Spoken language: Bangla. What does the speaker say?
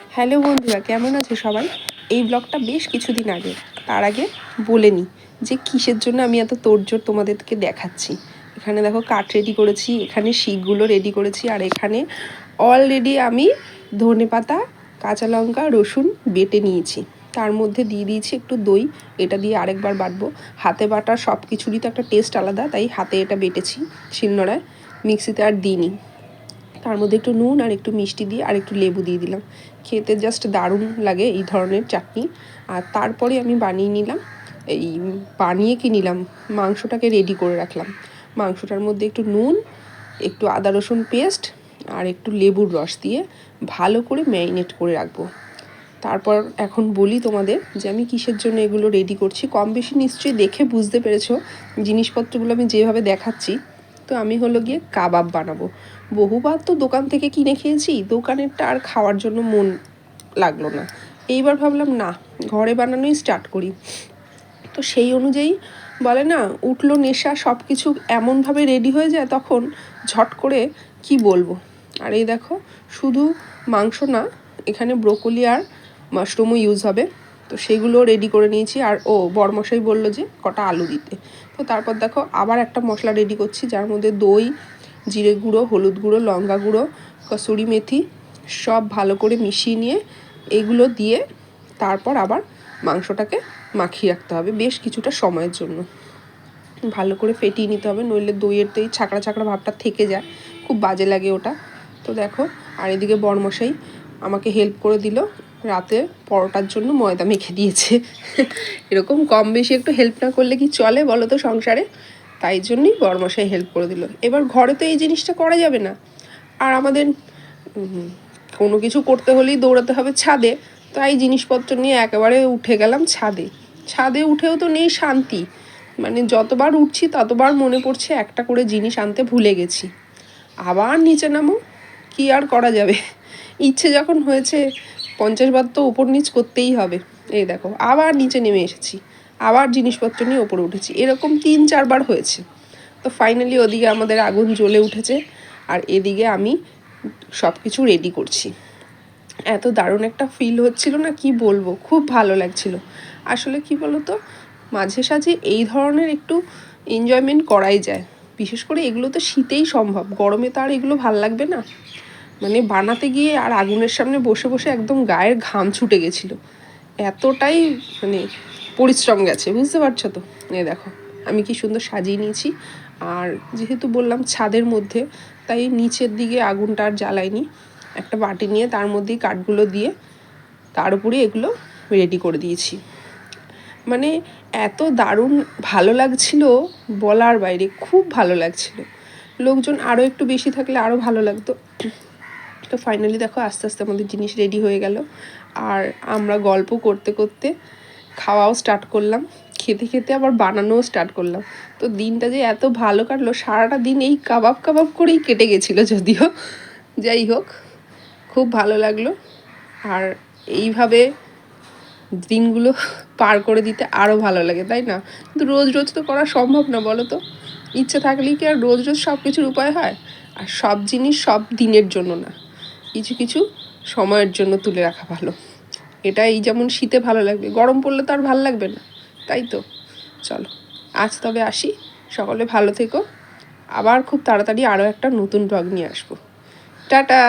হ্যালো বন্ধুরা, কেমন আছে সবাই? এই ব্লগটা বেশ কিছুদিন আগে, তার আগে বলে নিই যে কিসের জন্য আমি এত তোড়জোড় তোমাদেরকে দেখাচ্ছি। এখানে দেখো কাঠ রেডি করেছি, এখানে শিকগুলো রেডি করেছি, আর এখানে অলরেডি আমি ধনে পাতা কাঁচা লঙ্কা, রসুন বেটে নিয়েছি। তার মধ্যে দিয়ে দিয়েছি একটু দই, এটা দিয়ে আরেকবার বাটবো। হাতে বাটার সব কিছুরই তো একটা টেস্ট আলাদা, তাই হাতে এটা বেটেছি, শিলনোড়ায়। মিক্সিতে আর দিইনি। তার মধ্যে একটু নুন আর একটু মিষ্টি দিয়ে আর একটু লেবু দিয়ে দিলাম। খেতে জাস্ট দারুণ লাগে এই ধরনের চাটনি। আর তারপরে আমি বানিয়ে নিলাম, এই বানিয়ে কি নিলাম, মাংসটাকে রেডি করে রাখলাম। মাংসটার মধ্যে একটু নুন, একটু আদা রসুন পেস্ট আর একটু লেবুর রস দিয়ে ভালো করে ম্যারিনেট করে রাখব। তারপর এখন বলি তোমাদের যে আমি কিসের জন্য এগুলো রেডি করছি। কম বেশি নিশ্চয়ই দেখে বুঝতে পেরেছ। জিনিসপত্রগুলো আমি যেভাবে দেখাচ্ছি তো আমি হলো গিয়ে কাবাব বানাবো। বহুবার তো দোকান থেকে কিনে খেয়েছি, দোকানেরটা আর খাওয়ার জন্য মন লাগল না। এইবার ভাবলাম, না, ঘরে বানানোই স্টার্ট করি। তো সেই অনুযায়ী বলে, না, উঠল নেশা সব কিছু এমনভাবে রেডি হয়ে যায় তখন ঝট করে কি বলব? আর এই দেখো, শুধু মাংস না, এখানে ব্রোকলি আর মাশরুমও ইউজ হবে। তো সেগুলো রেডি করে নিয়েছি। আর ও বরমশাই বলল যে কটা আলু দিতে। তো তারপর দেখো আবার একটা মশলা রেডি করছি, যার মধ্যে দই, জিরে গুঁড়ো, হলুদ গুঁড়ো, লঙ্কা গুঁড়ো, কসুরি মেথি সব ভালো করে মিশিয়ে নিয়ে এগুলো দিয়ে তারপর আবার মাংসটাকে মাখিয়ে রাখতে হবে বেশ কিছুটা সময়ের জন্য। ভালো করে ফেটিয়ে নিতে হবে, নইলে দইয়ের তো এই ছাকড়া ছাকড়া ভাবটা থেকে যায়, খুব বাজে লাগে ওটা। তো দেখো, আর এদিকে বরমশাই আমাকে হেল্প করে দিল রাতে পরোটার জন্য ময়দা মেখে দিয়েছে। এরকম কম বেশি একটু হেল্প না করলে কি চলে বলো তো সংসারে? তাই জন্যই বরমশাই হেল্প করে দিল। এবার ঘরে তো এই জিনিসটা করা যাবে না। আর আমাদের কোনো কিছু করতে হলেই দৌড়াতে হবে ছাদে। তাই জিনিসপত্র নিয়ে একেবারে উঠে গেলাম ছাদে। ছাদে উঠেও তো নেই শান্তি। মানে যতবার উঠছি ততবার মনে পড়ছে একটা করে জিনিস আনতে ভুলে গেছি। আবার নিচে নামো, কি আর করা যাবে? ইচ্ছে যখন হয়েছে পঞ্চাশ বার তো ওপর নিচ করতেই হবে। এই দেখো, আবার নিচে নেমে এসেছি। আবার জিনিসপত্র নিয়ে ওপরে উঠেছি। এরকম তিন চারবার হয়েছে। তো ফাইনালি ওদিকে আমাদের আগুন জ্বলে উঠেছে আর এদিকে আমি সব কিছু রেডি করছি। এত দারুণ একটা ফিল হচ্ছিল না, কি বলব? খুব ভালো লাগছিল। আসলে কি বলতো? মাঝে সাঝে এই ধরনের একটু এনজয়মেন্ট করাই যায়। বিশেষ করে এগুলো তো শীতেই সম্ভব। গরমে তো আর এগুলো ভালো লাগবে না। মানে বানাতে গিয়ে আর আগুনের সামনে বসে বসে একদম গায়ের ঘাম ছুটে গেছিল। এতটাই মানে পরিশ্রম গেছে, বুঝতে পারছ তো? এ দেখো, আমি কি সুন্দর সাজিয়ে নিয়েছি। আর যেহেতু বললাম ছাদের মধ্যে, তাই নিচের দিকে আগুনটা আর জ্বালাইনি একটা বাটি নিয়ে তার মধ্যেই কাঠগুলো দিয়ে তার উপরে এগুলো রেডি করে দিয়েছি। মানে এত দারুণ ভালো লাগছিল বলার বাইরে, খুব ভালো লাগছিল। লোকজন আরও একটু বেশি থাকলে আরও ভালো লাগতো। তো ফাইনালি দেখো আস্তে আস্তে আমাদের জিনিস রেডি হয়ে গেল। আর আমরা গল্প করতে করতে খাওয়াও স্টার্ট করলাম। খেতে খেতে আবার বানানোও স্টার্ট করলাম। তো দিনটা যে এত ভালো কাটলো, সারাটা দিন এই কাবাব কাবাব করেই কেটে গেছিল যদিও। যাই হোক, খুব ভালো লাগল। আর এইভাবে দিনগুলো পার করে দিতে আরও ভালো লাগে, তাই না? কিন্তু রোজ রোজ তো করা সম্ভব না, বলো তো। ইচ্ছে থাকলেই কি আর রোজ রোজ সব কিছুর উপায় হয়? আর সব জিনিস সব দিনের জন্য না। কিছু কিছু সময়ের জন্য তুলে রাখা ভালো। এটা এই যেমন শীতে ভালো লাগবে, গরম পড়লে তো আর ভালো লাগবে না, তাই তো? চলো, আজ তবে আসি, সকলে ভালো থেকো। আবার খুব তাড়াতাড়ি আরও একটা নতুন ব্লগ নিয়ে আসব। টাটা!